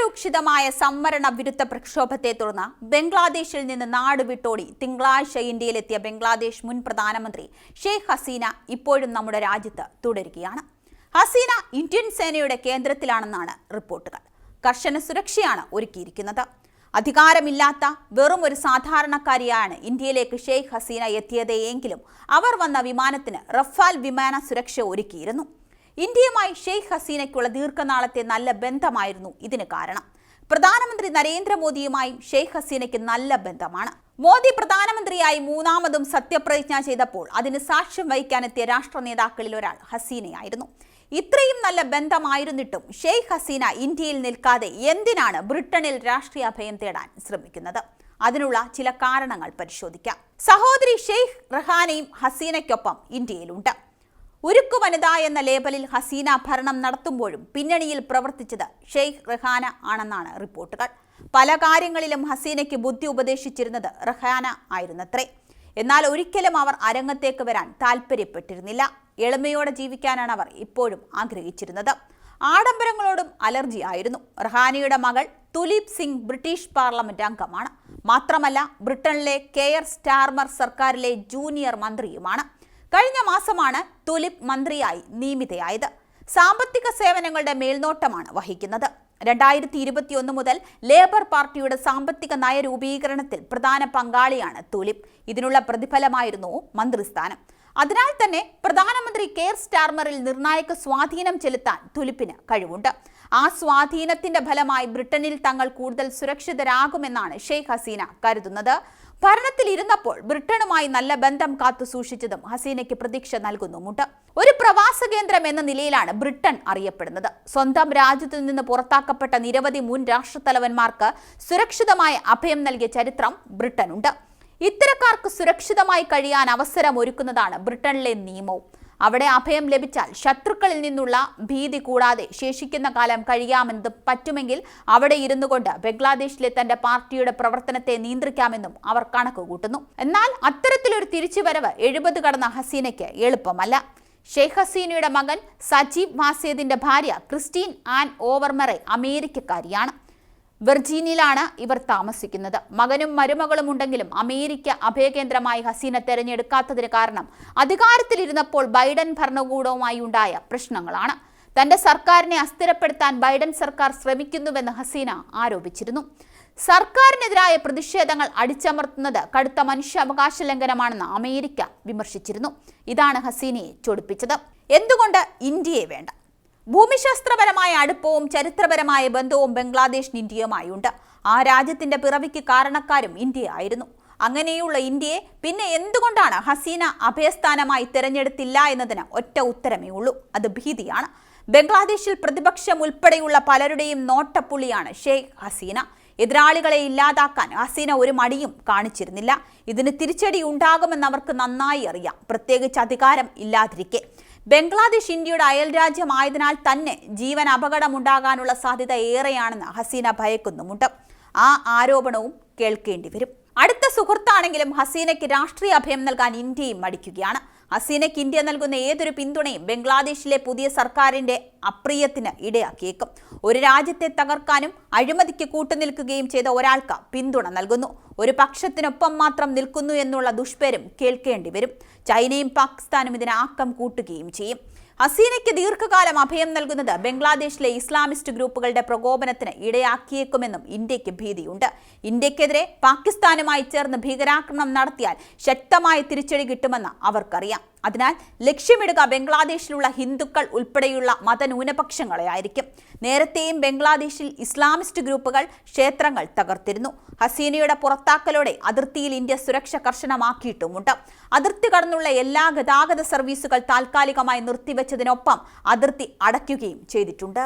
അതിരൂക്ഷിതമായ സംവരണ വിരുദ്ധ പ്രക്ഷോഭത്തെ തുടർന്ന് ബംഗ്ലാദേശിൽ നിന്ന് നാട് വിട്ടോടി തിങ്കളാഴ്ച ഇന്ത്യയിലെത്തിയ ബംഗ്ലാദേശ് മുൻ പ്രധാനമന്ത്രി ഷെയ്ഖ് ഹസീന ഇപ്പോഴും നമ്മുടെ രാജ്യത്ത് തുടരുകയാണ്. ഹസീന ഇന്ത്യൻ സേനയുടെ കേന്ദ്രത്തിലാണെന്നാണ് റിപ്പോർട്ടുകൾ. കർശന സുരക്ഷയാണ് ഒരുക്കിയിരിക്കുന്നത്. അധികാരമില്ലാത്ത വെറും ഒരു സാധാരണക്കാരിയാണ് ഇന്ത്യയിലേക്ക് ഷെയ്ഖ് ഹസീന എത്തിയത് എങ്കിലും അവർ വന്ന വിമാനത്തിന് റഫാൽ വിമാന സുരക്ഷ ഒരുക്കിയിരുന്നു. ഇന്ത്യയുമായി ഷെയ്ഖ് ഹസീനയ്ക്കുള്ള ദീർഘനാളത്തെ നല്ല ബന്ധമായിരുന്നു ഇതിന് കാരണം. പ്രധാനമന്ത്രി നരേന്ദ്രമോദിയുമായും ഷെയ്ഖ് ഹസീനയ്ക്ക് നല്ല ബന്ധമാണ്. മോദി പ്രധാനമന്ത്രിയായി മൂന്നാമതും സത്യപ്രതിജ്ഞ ചെയ്തപ്പോൾ അതിന് സാക്ഷ്യം വഹിക്കാനെത്തിയ രാഷ്ട്ര നേതാക്കളിൽ ഒരാൾ ഹസീനയായിരുന്നു. ഇത്രയും നല്ല ബന്ധമായിരുന്നിട്ടും ഷെയ്ഖ് ഹസീന ഇന്ത്യയിൽ നിൽക്കാതെ എന്തിനാണ് ബ്രിട്ടനിൽ രാഷ്ട്രീയ അഭയം തേടാൻ ശ്രമിക്കുന്നത്? അതിനുള്ള ചില കാരണങ്ങൾ പരിശോധിക്കാം. സഹോദരി ഷെയ്ഖ് റഹാനയും ഹസീനയ്ക്കൊപ്പം ഇന്ത്യയിലുണ്ട്. ഉരുക്കു വനിത എന്ന ലേബലിൽ ഹസീന ഭരണം നടത്തുമ്പോഴും പിന്നണിയിൽ പ്രവർത്തിച്ചത് ഷെയ്ഖ് റഹാന ആണെന്നാണ് റിപ്പോർട്ടുകൾ. പല കാര്യങ്ങളിലും ഹസീനയ്ക്ക് ബുദ്ധി ഉപദേശിച്ചിരുന്നത് റഹാന ആയിരുന്നത്രേ. എന്നാൽ ഒരിക്കലും അവർ അരങ്ങത്തേക്ക് വരാൻ താല്പര്യപ്പെട്ടിരുന്നില്ല എളിമയോടെ ജീവിക്കാനാണ് അവർ ഇപ്പോഴും ആഗ്രഹിച്ചിരുന്നത്. ആഡംബരങ്ങളോടും അലർജി ആയിരുന്നു. റഹാനിയുടെ മകൾ തുലീപ് സിംഗ് ബ്രിട്ടീഷ് പാർലമെന്റ് അംഗമാണ്. മാത്രമല്ല ബ്രിട്ടനിലെ കെയർ സ്റ്റാർമർ സർക്കാരിലെ ജൂനിയർ മന്ത്രിയുമാണ്. കഴിഞ്ഞ മാസമാണ് തുലിപ് മന്ത്രിയായി നിയമിതയായത്. സാമ്പത്തിക സേവനങ്ങളുടെ മേൽനോട്ടമാണ് വഹിക്കുന്നത്. രണ്ടായിരത്തി ഇരുപത്തിയൊന്ന് മുതൽ ലേബർ പാർട്ടിയുടെ സാമ്പത്തിക നയരൂപീകരണത്തിൽ പ്രധാന പങ്കാളിയാണ് തുലിപ് ഇതിനുള്ള പ്രതിഫലമായിരുന്നു മന്ത്രിസ്ഥാനം. അതിനാൽ തന്നെ പ്രധാനമന്ത്രി കെയർ സ്റ്റാർമറിൽ നിർണായക സ്വാധീനം ചെലുത്താൻ തുലിപ്പിന് കഴിവുണ്ട്. ആ സ്വാധീനത്തിന്റെ ഫലമായി ബ്രിട്ടനിൽ തങ്ങൾ കൂടുതൽ സുരക്ഷിതരാകുമെന്നാണ് ഷെയ്ഖ് ഹസീന കരുതുന്നത്. ഭരണത്തിൽ ഇരുന്നപ്പോൾ ബ്രിട്ടനുമായി നല്ല ബന്ധം കാത്തു സൂക്ഷിച്ചതും ഹസീനയ്ക്ക് പ്രതീക്ഷ നൽകുന്നുമുണ്ട് ഒരു പ്രവാസ കേന്ദ്രം എന്ന നിലയിലാണ് ബ്രിട്ടൻ അറിയപ്പെടുന്നത്. സ്വന്തം രാജ്യത്തു നിന്ന് പുറത്താക്കപ്പെട്ട നിരവധി മുൻ രാഷ്ട്രത്തലവന്മാർക്ക് സുരക്ഷിതമായ അഭയം നൽകിയ ചരിത്രം ബ്രിട്ടനുണ്ട്. ഇത്തരക്കാർക്ക് സുരക്ഷിതമായി കഴിയാൻ അവസരം ഒരുക്കുന്നതാണ് ബ്രിട്ടനിലെ നിയമവും. അവിടെ അഭയം ലഭിച്ചാൽ ശത്രുക്കളിൽ നിന്നുള്ള ഭീതി കൂടാതെ ശേഷിക്കുന്ന കാലം കഴിയാമെന്നത് പറ്റുമെങ്കിൽ അവിടെ ഇരുന്നു കൊണ്ട് ബംഗ്ലാദേശിലെ തന്റെ പാർട്ടിയുടെ പ്രവർത്തനത്തെ നിയന്ത്രിക്കാമെന്നും അവർ കണക്ക് കൂട്ടുന്നു. എന്നാൽ അത്തരത്തിലൊരു തിരിച്ചുവരവ് എഴുപത് കടന്ന ഹസീനയ്ക്ക് എളുപ്പമല്ല. ഷെയ്ഖ് ഹസീനയുടെ മകൻ സജീബ് മാസേദിന്റെ ഭാര്യ ക്രിസ്റ്റീൻ ആൻ ഓവർമറെ അമേരിക്കക്കാരിയാണ്. വെർജീനിയയിലാണ് ഇവർ താമസിക്കുന്നത്. മകനും മരുമകളും ഉണ്ടെങ്കിലും അമേരിക്ക അഭയകേന്ദ്രമായി ഹസീന തെരഞ്ഞെടുക്കാത്തതിന് കാരണം അധികാരത്തിലിരുന്നപ്പോൾ ബൈഡൻ ഭരണകൂടവുമായി ഉണ്ടായ പ്രശ്നങ്ങളാണ്. തന്റെ സർക്കാരിനെ അസ്ഥിരപ്പെടുത്താൻ ബൈഡൻ സർക്കാർ ശ്രമിക്കുന്നുവെന്ന് ഹസീന ആരോപിച്ചിരുന്നു. സർക്കാരിനെതിരായ പ്രതിഷേധങ്ങൾ അടിച്ചമർത്തുന്നത് കടുത്ത മനുഷ്യാവകാശ ലംഘനമാണെന്ന് അമേരിക്ക വിമർശിച്ചിരുന്നു. ഇതാണ് ഹസീനയെ ചൊടിപ്പിച്ചത്. എന്തുകൊണ്ട് ഇന്ത്യയെ വേണ്ട? ഭൂമിശാസ്ത്രപരമായ അടുപ്പവും ചരിത്രപരമായ ബന്ധവും ബംഗ്ലാദേശിന് ഇന്ത്യയുമായുണ്ട്. ആ രാജ്യത്തിന്റെ പിറവിക്ക് കാരണക്കാരും ഇന്ത്യയായിരുന്നു. അങ്ങനെയുള്ള ഇന്ത്യയെ പിന്നെ എന്തുകൊണ്ടാണ് ഹസീന അഭയസ്ഥാനമായി തിരഞ്ഞെടുത്തില്ല എന്നതിന് ഒറ്റ ഉത്തരമേ ഉള്ളൂ. അത് ഭീതിയാണ്. ബംഗ്ലാദേശിൽ പ്രതിപക്ഷം ഉൾപ്പെടെയുള്ള പലരുടെയും നോട്ടപ്പുള്ളിയാണ് ഷെയ്ഖ് ഹസീന. എതിരാളികളെ ഇല്ലാതാക്കാൻ ഹസീന ഒരു മടിയും കാണിച്ചിരുന്നില്ല. ഇതിന് തിരിച്ചടി ഉണ്ടാകുമെന്ന് അവർക്ക് നന്നായി അറിയാം. പ്രത്യേകിച്ച് അധികാരം ഇല്ലാതിരിക്കെ. ബംഗ്ലാദേശ് ഇന്ത്യയുടെ അയൽരാജ്യമായതിനാൽ തന്നെ ജീവൻ അപകടമുണ്ടാകാനുള്ള സാധ്യത ഏറെയാണെന്ന് ഹസീന ഭയക്കുന്നുമുണ്ട്. ആ ആരോപണവും കേൾക്കേണ്ടി വരും. സുഹൃത്താണെങ്കിലും ഹസീനയ്ക്ക് രാഷ്ട്രീയ അഭയം നൽകാൻ ഇന്ത്യയും മടിക്കുകയാണ്. ഹസീനയ്ക്ക് ഇന്ത്യ നൽകുന്ന ഏതൊരു പിന്തുണയും ബംഗ്ലാദേശിലെ പുതിയ സർക്കാരിന്റെ അപ്രിയത്തിന് ഇടയാക്കിയേക്കും. ഒരു രാജ്യത്തെ തകർക്കാനും അഴിമതിക്ക് കൂട്ടുനിൽക്കുകയും ചെയ്ത ഒരാൾക്ക് പിന്തുണ നൽകുന്നു. ഒരു പക്ഷത്തിനൊപ്പം മാത്രം നിൽക്കുന്നു എന്നുള്ള ദുഷ്പേരും കേൾക്കേണ്ടി വരും. ചൈനയും പാകിസ്ഥാനും ഇതിന് ആക്കം കൂട്ടുകയും ചെയ്യും. ഹസീനയ്ക്ക് ദീർഘകാലം അഭയം നൽകുന്നത് ബംഗ്ലാദേശിലെ ഇസ്ലാമിസ്റ്റ് ഗ്രൂപ്പുകളുടെ പ്രകോപനത്തിന് ഇടയാക്കിയേക്കുമെന്നും ഇന്ത്യയ്ക്ക് ഭീതിയുണ്ട്. ഇന്ത്യക്കെതിരെ പാകിസ്ഥാനുമായി ചേർന്ന് ഭീകരാക്രമണം നടത്തിയാൽ ശക്തമായ തിരിച്ചടി കിട്ടുമെന്ന് അവർക്കറിയാം. അതിനാൽ ലക്ഷ്യമിടുക ബംഗ്ലാദേശിലുള്ള ഹിന്ദുക്കൾ ഉൾപ്പെടെയുള്ള മതന്യൂനപക്ഷങ്ങളെ ആയിരിക്കും. നേരത്തെയും ബംഗ്ലാദേശിൽ ഇസ്ലാമിസ്റ്റ് ഗ്രൂപ്പുകൾ ക്ഷേത്രങ്ങൾ തകർത്തിരുന്നു. ഹസീനയുടെ പുറത്താക്കലോടെ അതിർത്തിയിൽ ഇന്ത്യ സുരക്ഷ കർശനമാക്കിയിട്ടുമുണ്ട്. അതിർത്തി കടന്നുള്ള എല്ലാ ഗതാഗത സർവീസുകൾ താൽക്കാലികമായി നിർത്തിവെച്ചതിനൊപ്പം അതിർത്തി അടയ്ക്കുകയും ചെയ്തിട്ടുണ്ട്.